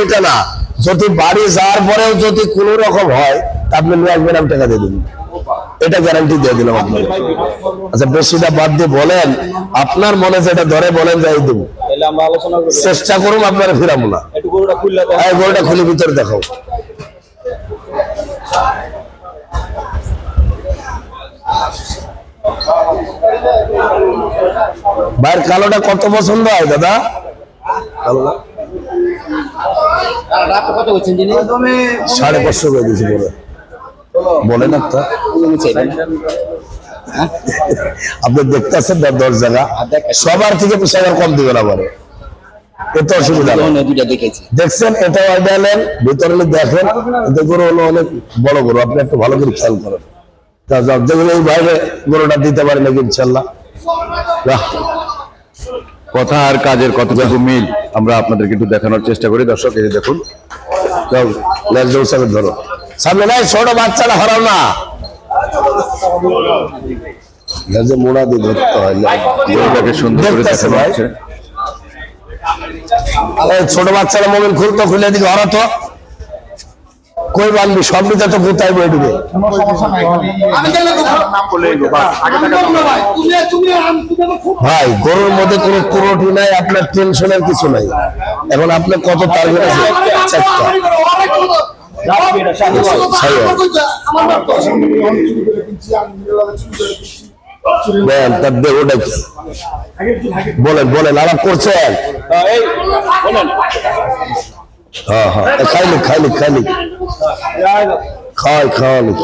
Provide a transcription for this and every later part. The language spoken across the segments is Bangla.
ওইটা না। যদি বাড়ি যাওয়ার পরেও যদি কোনো রকম হয় তা আপনি আসবেন আমি টাকা দিয়ে দিন এটা গ্যারান্টি দিয়ে দিলাম আপনাকে। আচ্ছা বেশিটা বাদ দিয়ে বলেন আপনার মনে যেটা ধরে বলেন যাই দেবো। চেষ্টা করুন আপনারা ফিরাবো না। গরুটা খুলে ভিতরে দেখাও। ভাইয়ের কালোটা কত পছন্দ হয় দাদা? কালোটা কত বলছেন যিনি সাড়ে পাঁচশো করে দিয়েছি বলে। বলেন একটা আপনি দেখতেছেন না দশ জায়গা? সবার থেকে হাজার কম দিবেন আবার। এত অসুবিধা দেখছেন এটা নেন ভিতরে দেখেন এতে গরু হলো অনেক বড় গরু আপনি একটু ভালো করে খেয়াল করেন। যেগুলো এই বাইরে গরুটা দিতে পারেন নাকি ইনশাল্লাহ? বাহ, কথা আর কাজের কতটুকু মিল আমরা আপনাদেরকে একটু দেখানোর চেষ্টা করি। দর্শক এই দেখুন। যাও লেজ ধরো সামনে নাই ছোট বাচ্চারা হারাও না। লেজে মোড়া দিয়ে ধরতে হয় সুন্দর করে দেখানো হচ্ছে। ছোট বাচ্চারা মোবাইল খুলতো খুলে দিকে হরাতো। কই বানবি সব তো কোথায় বই দিবে ভাই গরুর মধ্যে কোনো ত্রুটি নাই আপনার টেনশনের কিছু নাই এখন আপনার কত টার্গেট আছে চারটা তার কি বলেন বলেন আলাপ করছেন বলেন হ্যাঁ। হ্যাঁ এ, খাইলি খাইলি খাইলি খাই খাওয়ালি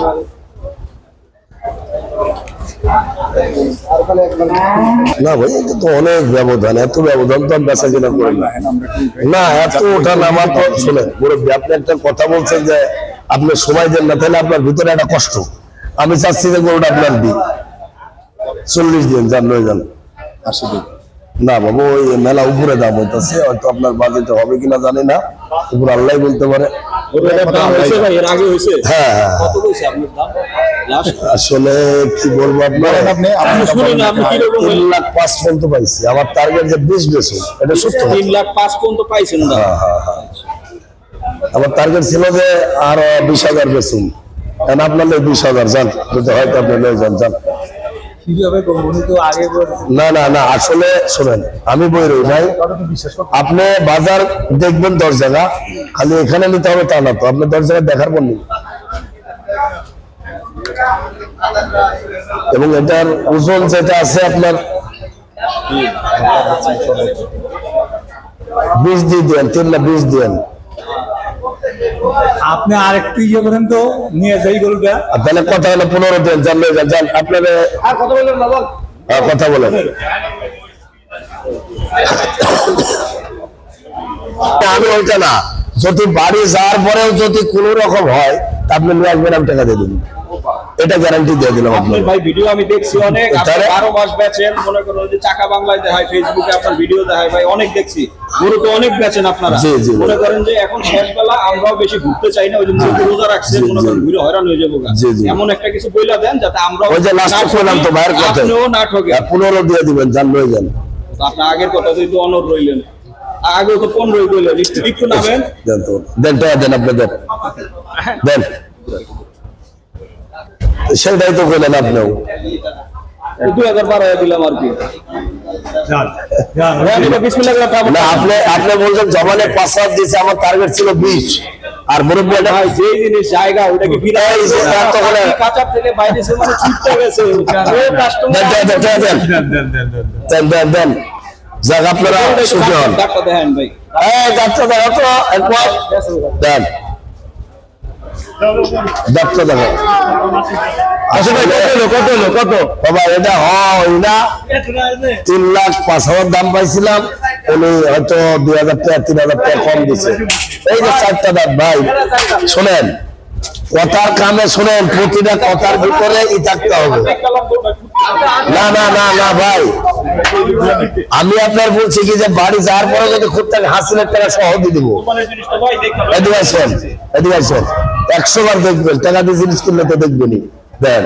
না। ভাই এটা তো অনেক ব্যবধান এত ব্যবধান তো বেচা কিনা করি না। না এত ওঠা নামা তো শুনে মুরব্বী আপনি একটা কথা বলছেন যে আপনি সময় দেন না তাহলে আপনার ভিতরে একটা কষ্ট। আমি চাচ্ছি যে গরুটা আপনার দিই চল্লিশ দিন যান নয় যান। আশি দিন না বাবু ওই মেলা উপরে দাম হইতেছে হয়তো আপনার বাজেটে হবে কিনা জানি না। উপর আল্লাহ বলতে পারে। হ্যাঁ, হ্যাঁ। আসলে কি বলব তিন লাখ পাঁচ পর্যন্ত পাইছি। আমার টার্গেট যে বিশ এটা সত্য তিন লাখ পাঁচ পর্যন্ত পাইছেন হ্যাঁ, আমার টার্গেট ছিল যে আর বিশ হাজার বেশি কারণ আপনার বিশ হাজার যান যদি হয়তো আপনি যান যান না না না আসলে শোনেন আমি বই রই ভাই আপনি বাজার দেখবেন দশ জায়গা খালি এখানে নিতে হবে তা না তো আপনি দশ জায়গা দেখার পর নিন। এবং এটার ওজন যেটা আছে আপনার বিষ দিয়ে দেন তিন না বিষ দেন। আপনি আরেকটু ইয়ে করেন তো নিয়ে যাই গরুটা। আর তাহলে কথা হলো পনেরো দিন যান নিয়ে যান আপনারা আর কত না হ্যাঁ, কথা বলেন। আমি ওইটা না যদি বাড়ি যাওয়ার পরেও যদি কোনো রকম হয় তা আপনি নিয়ে আসবেন আমি টাকা দিয়ে দিন এটা গ্যারান্টি দিয়ে দিলাম আপনার ভাই ভিডিও আমি দেখছি অনেক। আপনি তাহলে? বারো মাস বেচেন মনে করো যে চাকা বাংলায় দেখায় ফেসবুকে আপনার ভিডিও দেখায় ভাই অনেক দেখছি। গরু তো অনেক বেচেন আপনারা। জি, জি, মনে করেন যে এখন শেষ বেলা আমরাও বেশি ঘুরতে চাই না ওই জন্য যেহেতু রোজা রাখছেন মনে করেন। ঘুরে হয়রান হয়ে যাব। এমন একটা কিছু বইলা দেন যাতে আমরা ওই যে লাস্টে করলাম তো ভাইয়ের কথা। আপনিও না ঠকে আর পনেরো দিয়ে দিবেন যান নিয়ে যান। আপনার আগের কথা তো একটু অনর রইলেন। আগে তো পনেরোই রইলেন একটু একটু নামেন। দেন তো দেন টাকা দেন আপনি দেন দেন। সেটাই তো বললেন আপনিও আপনি আপনারা দেখো। আচ্ছা হয় তিন লাখ পাঁচ হাজার দাম পাইছিলাম। উনি হয়তো দুই হাজার টাকা তিন হাজার টাকা কম দিছে। এই যে চারটা দাঁত ভাই শোনেন কথার কামে শোনেন প্রতিটা কথার ভিতরে ই থাকতে হবে। না না না না ভাই আমি আপনার বলছি কি যে বাড়ি যাওয়ার পরে যদি খুব থাকে হাসিনের টাকা সহ দিয়ে দিব। একশো বার দেখবেন, টাকা দিয়ে জিনিস কিনলে তো দেখবেনই। দেন।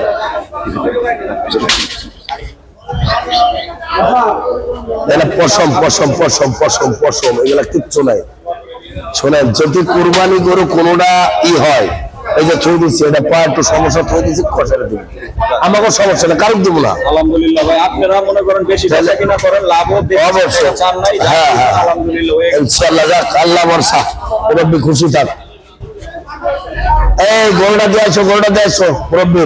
কিচ্ছু নাই। শোনেন, যদি কুরবানি গরু কোনোটা ই হয় এই যে থই দিচ্ছি এটা পা একটু সমস্যা থই দিচ্ছি কষারে দিব আমাকে সমস্যা না কারণ দিব না। আলহামদুলিল্লাহ ভাই আপনারা মনে করেন বেশি বেচা কিনা করেন লাভও অবশ্যই। চান নাই হ্যাঁ, হ্যাঁ। আলহামদুলিল্লাহ গেছে। ইনশাল্লাহ যাক আল্লাহ বর্ষা মুরব্বী খুশি থাক। এই গোলটা দিয়ে আসো গোলটা দিয়ে আসো মুরব্বী।